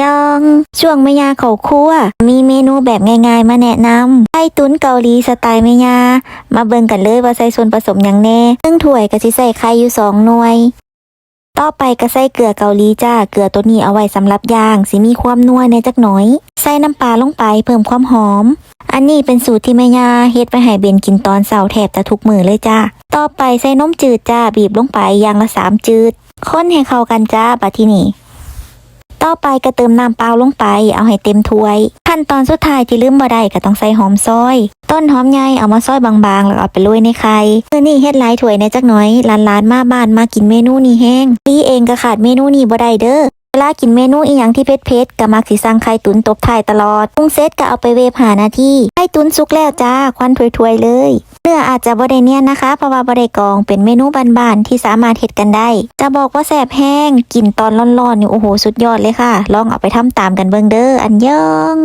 ยอง ช่วงแม่ยาเขาครัว มีเมนูแบบง่ายๆ มาแนะนำไส้ตุ้นเกาหลีสไตล์แม่ยา มาเบิ่งกันเลยว่าใส่ส่วนผสมอย่างแน่ครึ่งถ้วยก็สิใส่ไข่อยู่สองหน่วย ต่อไปก็ใส่เกลือเกาหลีจ้า เกลือตัวนี้เอาไว้สำหรับย่าง สิมีความนัวในจักหน่อย ใส่น้ำปลาลงไปเพิ่มความหอม อันนี้เป็นสูตรที่แม่ยาเฮ็ดไปให้เบนกินตอนเสาร์แทบจะทุกมือเลยจ้า ต่อไปใส่นมจืดจ้าบีบลงไปอย่างละสามจืด คนให้เข้ากันจ้าบัดที่นี่ ต่อไปก็เติมน้ำเปล่าลงไป เอาให้เต็มถ้วย ขั้นตอนสุดท้ายที่ลืมบ่ได้ก็ต้องใส่หอมซอย ต้นหอมใหญ่เอามาซอยบางๆ แล้วเอาไปโรยในไข่เมื่อนี่เฮ็ดหลายถ้วยในจักน่อยหลานๆมาบ้านมากินเมนูนี้แห้งลีเองก็ขาดเมนูนี้บ่ได้เด้อเวลากินเมนูอีหยังที่เผ็ดๆก็มักสิสั่งไข่ตุ๋นตบท้ายตลอดปรุงเสร็จก็เอาไปเวฟหานาทีไข่ตุ๋นสุกแล้วจ้าควันถวยๆเลย นื้ออาจจะบ่ได้เนียนนะคะ เพราะว่าบ่ได้กองเป็นเมนูบานๆที่สามารถเฮ็ดกันได้ จะบอกว่าแสบแห้งกินตอนร้อนๆนี่โอ้โหสุดยอดเลยค่ะ ลองเอาไปทำตามกันเบิ่งเด้ออันยอง